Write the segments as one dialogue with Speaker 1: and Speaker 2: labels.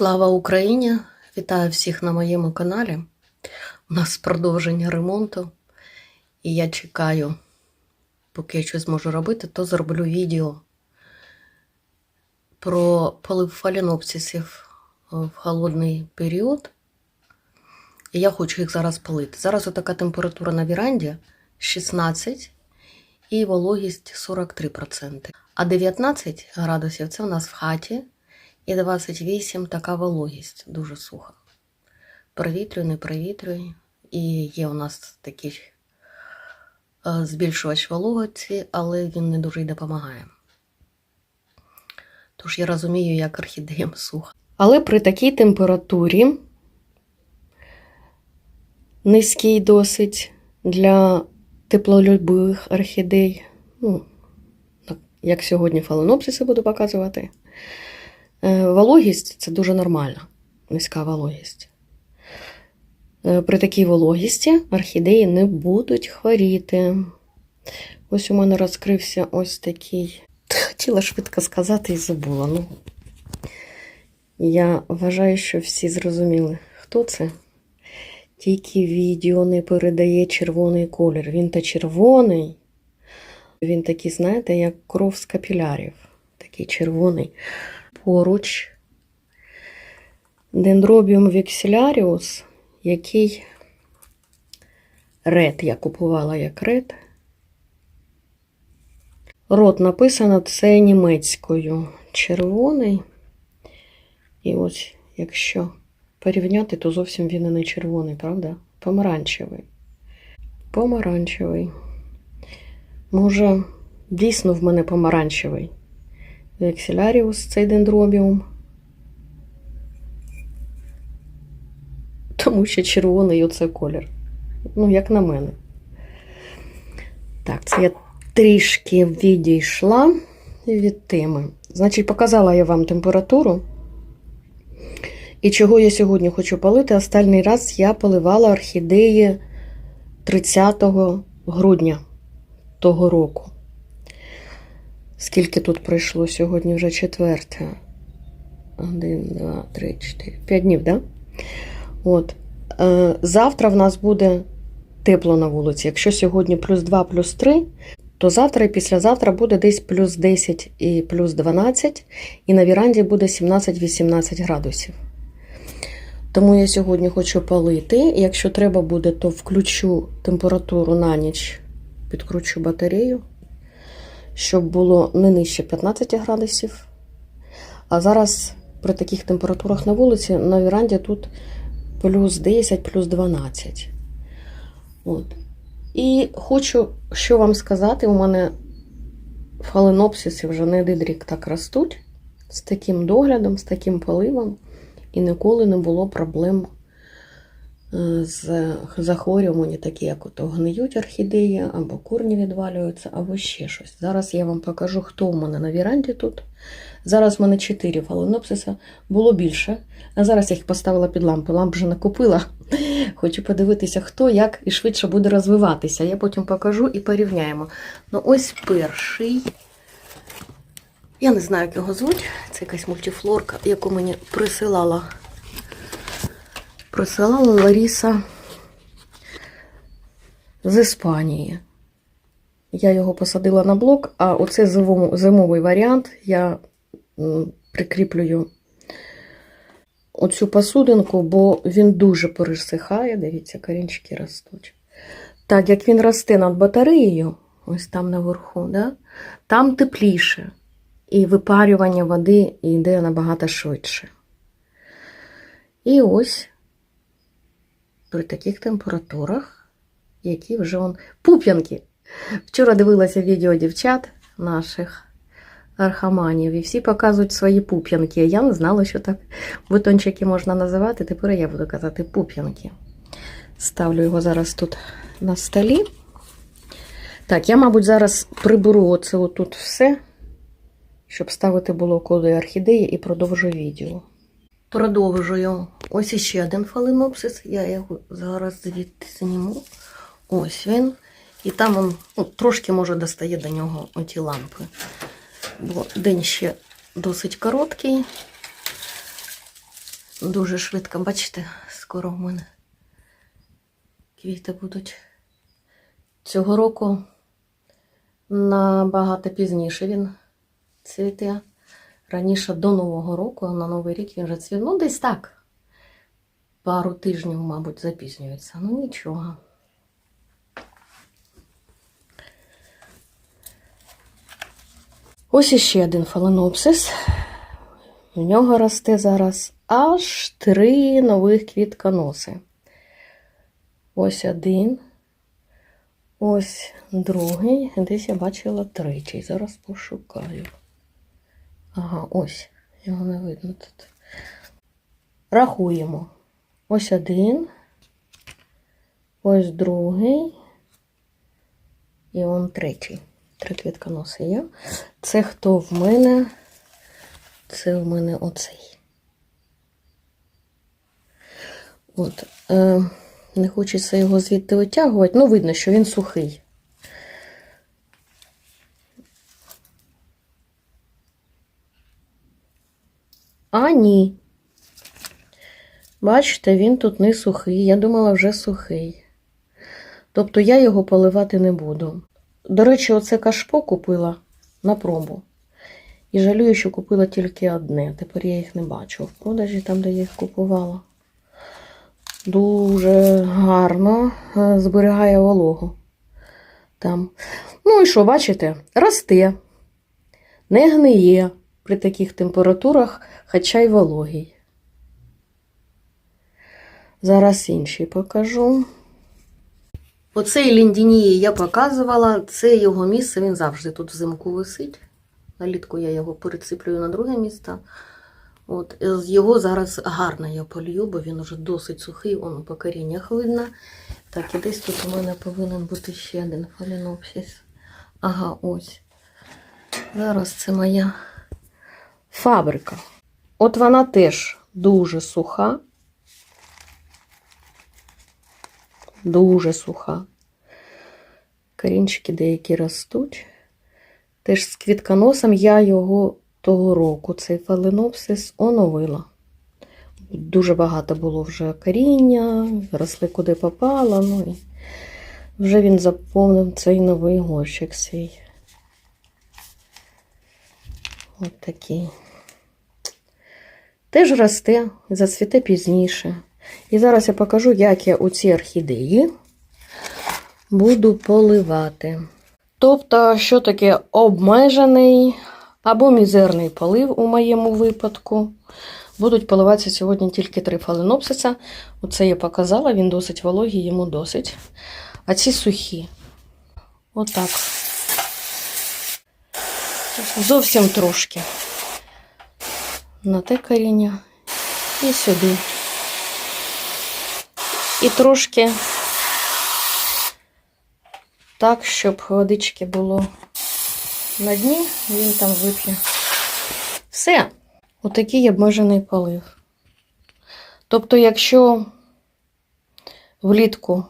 Speaker 1: Слава Україні! Вітаю всіх на моєму каналі. У нас продовження ремонту. І я чекаю, поки я щось зможу робити, то зроблю відео про полив фалінопсисів в холодний період. І я хочу їх зараз полити. Зараз така температура на віранді 16 і вологість 43%. А 19 градусів це у нас в хаті. І 28 така вологість, дуже суха. Провітрюю, не провітрюю. І є у нас такий е, збільшувач вологості, але він не дуже й допомагає. Тож я розумію, як орхідеям сухо. Але при такій температурі низький досить для теплолюбивих орхідей. Ну, як сьогодні фаленопсиси буду показувати. Е, Вологість це дуже нормально, низька вологість. Е, При такій вологісті орхідеї не будуть хворіти. Ось у мене розкрився ось такий. Хотіла швидко сказати і забула. Ну, Я вважаю, що всі зрозуміли, хто це. Тільки відео не передає червоний колір. Він та червоний. Він такий, знаєте, як кров з капілярів. Такий червоний поруч дендробіум вексиляріус, який ред, я купувала як ред. Рот написано це німецькою червоний. І ось, якщо порівняти, то зовсім він і не червоний, правда? Помаранчевий. Помаранчевий. Може, дійсно в мене помаранчевий. Вексиляріус цей дендробіум. Тому що червоний оце колір. Ну, як на мене. Так, це я трішки відійшла від теми. Значить, показала я вам температуру. І чого я сьогодні хочу палити. Останній раз я поливала орхідеї 30 грудня того року. Скільки тут пройшло сьогодні вже четверте. Один, два, три, чотири. П'ять днів? Да? От. Е, завтра в нас буде тепло на вулиці. Якщо сьогодні плюс 2, плюс 3, то завтра і післязавтра буде десь плюс 10 і плюс 12, і на віранді буде 17-18 градусів. Тому я сьогодні хочу палити. Якщо треба буде, то включу температуру на ніч, підкручу батарею щоб було не нижче 15 градусів. А зараз при таких температурах на вулиці на віранді тут плюс 10, плюс 12. От. І хочу що вам сказати, у мене фаленопсиси вже не один рік так ростуть, з таким доглядом, з таким поливом, і ніколи не було проблем з захворювання, такі, як ото гниють орхідеї, або корні відвалюються, або ще щось. Зараз я вам покажу, хто у мене на віранді тут. Зараз в мене 4 фаленопсиса, було більше. А зараз я їх поставила під лампи. Ламп вже накупила. Хочу подивитися, хто як і швидше буде розвиватися. Я потім покажу і порівняємо. Ну, ось перший. Я не знаю, як його звуть. Це якась мультифлорка, яку мені присилала присилала Ларіса з Іспанії. Я його посадила на блок, а оцей зимовий варіант я прикріплюю оцю посудинку, бо він дуже пересихає. Дивіться, корінчики ростуть. Так, як він росте над батареєю, ось там наверху, да, там тепліше. І випарювання води йде набагато швидше. І ось при таких температурах, які вже он пуп'янки. Вчора дивилася відео дівчат наших архаманів, і всі показують свої пуп'янки. Я не знала, що так бутончики можна називати. Тепер я буду казати пуп'янки. Ставлю його зараз тут на столі. Так, я, мабуть, зараз приберу оце отут все, щоб ставити було коди орхідеї і продовжу відео. Продовжую. Ось іще один фаленопсис. Я його зараз звідти зніму. Ось він. І там він ну, трошки може достає до нього оті лампи. Бо день ще досить короткий. дуже швидко, бачите, скоро в мене квіти будуть. Цього року набагато пізніше він цвіте. Раніше до Нового року, на Новий рік він вже цвів. Ну, десь так. Пару тижнів, мабуть, запізнюється. Ну нічого. Ось іще один фаленопсис. В нього росте зараз аж три нових квітконоси. Ось один. Ось другий. Десь я бачила третій. Зараз пошукаю. Ага, ось. Його не видно тут. Рахуємо. Ось один. Ось другий. І он третій. Три квітконоси є. Це хто в мене? Це в мене оцей. От. Е, не хочеться його звідти витягувати. Ну, видно, що він сухий. А ні. Бачите, він тут не сухий. Я думала, вже сухий. Тобто я його поливати не буду. До речі, оце кашпо купила на пробу. І жалію, що купила тільки одне. Тепер я їх не бачу. В продажі там, де я їх купувала. Дуже гарно е, зберігає вологу. Там. Ну і що, бачите? Росте, не гниє при таких температурах, хоча й вологий. Зараз інший покажу. Оцей ліндінії я показувала, це його місце, він завжди тут взимку висить. Налітку я його перециплюю на друге місце. От, його зараз гарно я полью, бо він уже досить сухий, воно по коріннях видно. Так, і десь тут у мене повинен бути ще один фалінопсис. Ага, ось. Зараз це моя фабрика. От вона теж дуже суха. Дуже суха. Корінчики деякі ростуть. Теж з квітконосом я його того року, цей фаленопсис, оновила. Дуже багато було вже коріння, росли куди попало. Ну і вже він заповнив цей новий горщик свій. От такий. Теж росте, зацвіте пізніше. І зараз я покажу, як я у ці орхідеї буду поливати. Тобто, що таке обмежений або мізерний полив у моєму випадку. Будуть поливатися сьогодні тільки три фаленопсиса. Оце я показала, він досить вологий, йому досить. А ці сухі. Отак. Зовсім трошки. На те коріння і сюди. І трошки так, щоб водички було на дні, він там вип'є. Все. Отакий обмежений полив. Тобто, якщо влітку,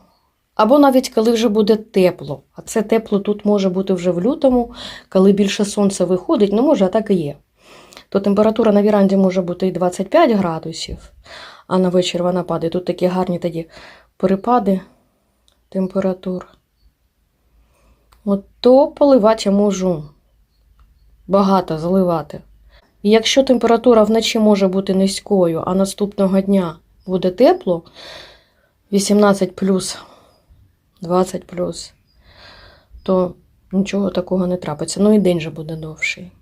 Speaker 1: або навіть коли вже буде тепло, а це тепло тут може бути вже в лютому, коли більше сонця виходить, ну може, а так і є. То температура на віранді може бути і 25 градусів, а на вечір вона падає. Тут такі гарні тоді перепади температур. От то поливати я можу багато заливати. І якщо температура вночі може бути низькою, а наступного дня буде тепло, 18 плюс, 20 плюс, то нічого такого не трапиться. Ну і день же буде довший.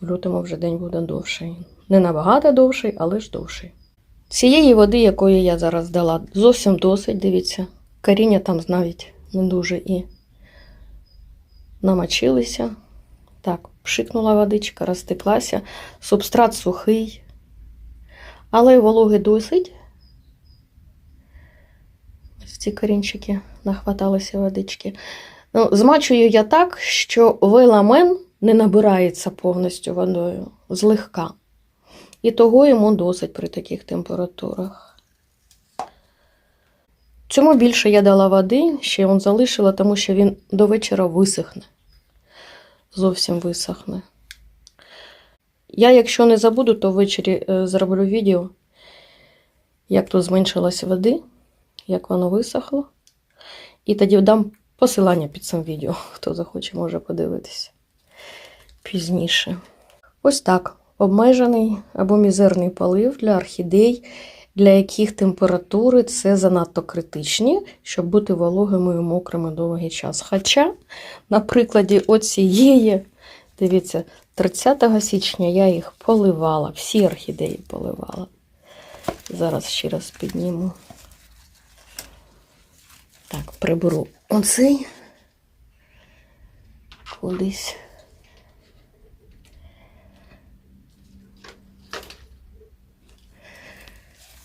Speaker 1: В лютому вже день буде довший. Не набагато довший, але ж довший. Цієї води, якої я зараз дала, зовсім досить, дивіться. Коріння там навіть не дуже і намочилися. Так, пшикнула водичка, розтеклася, субстрат сухий, але вологи досить. Ці корінчики нахваталися водички. Ну, змачую я так, що веламен не набирається повністю водою, злегка. І того йому досить при таких температурах. Цьому більше я дала води, ще він залишила, тому що він до вечора висохне зовсім висохне. Я, якщо не забуду, то ввечері е, зроблю відео, як тут зменшилось води, як воно висохло. І тоді дам посилання під цим відео, хто захоче, може подивитися пізніше. Ось так. Обмежений або мізерний полив для орхідей, для яких температури це занадто критичні, щоб бути вологими і мокрими довгий час. Хоча, на прикладі оцієї, дивіться, 30 січня я їх поливала, всі орхідеї поливала. Зараз ще раз підніму. Так, приберу оцей кудись.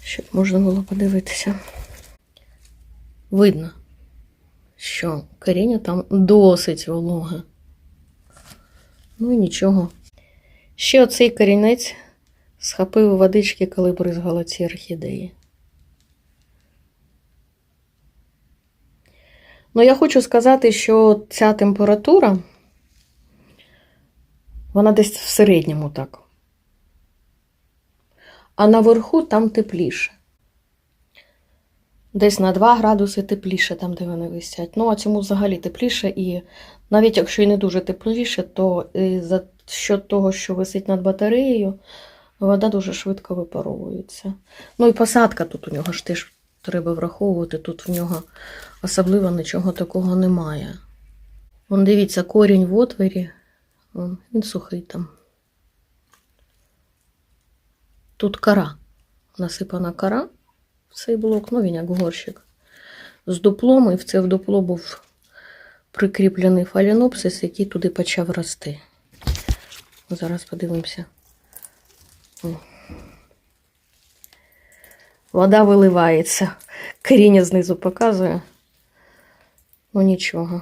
Speaker 1: Щоб можна було подивитися. Видно, що коріння там досить вологе. Ну і нічого. Ще оцей корінець схопив водички, коли бризгала ці орхідеї. Ну, я хочу сказати, що ця температура, вона десь в середньому так. А наверху там тепліше. Десь на 2 градуси тепліше, там, де вони висять. Ну, а цьому взагалі тепліше, і навіть якщо і не дуже тепліше, то за счет того, що висить над батареєю, вода дуже швидко випаровується. Ну і посадка тут у нього ж теж треба враховувати. Тут в нього особливо нічого такого немає. Вон дивіться, корінь в отворі, Вон, він сухий там. Тут кора. Насипана кора в цей блок, ну він як горщик. З дуплом, і в це в дупло був прикріплений фалінопсис, який туди почав рости. Зараз подивимося. Вода виливається. Коріння знизу показує. Ну нічого.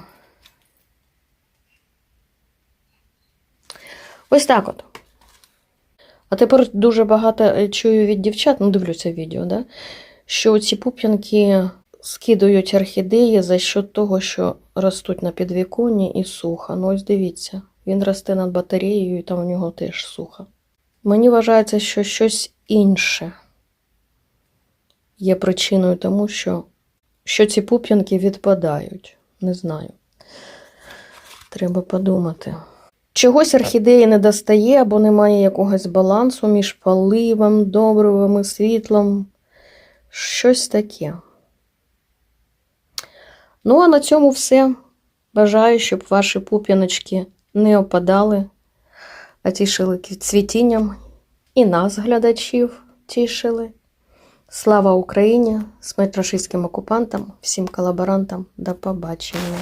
Speaker 1: Ось так от. А тепер дуже багато е, чую від дівчат, ну дивлюся відео, да? що ці пуп'янки скидують орхідеї за счет того, що ростуть на підвіконні і сухо. Ну ось дивіться, він росте над батареєю і там у нього теж сухо. Мені вважається, що щось інше є причиною тому, що, що ці пуп'янки відпадають. Не знаю. Треба подумати. Чогось орхідеї не достає або немає якогось балансу між паливом, поливом, добривами, світлом. Щось таке. Ну, а на цьому все. Бажаю, щоб ваші пуп'яночки не опадали, а тішили цвітінням і нас, глядачів, тішили. Слава Україні! З метрошистським окупантам, всім колаборантам. До побачення!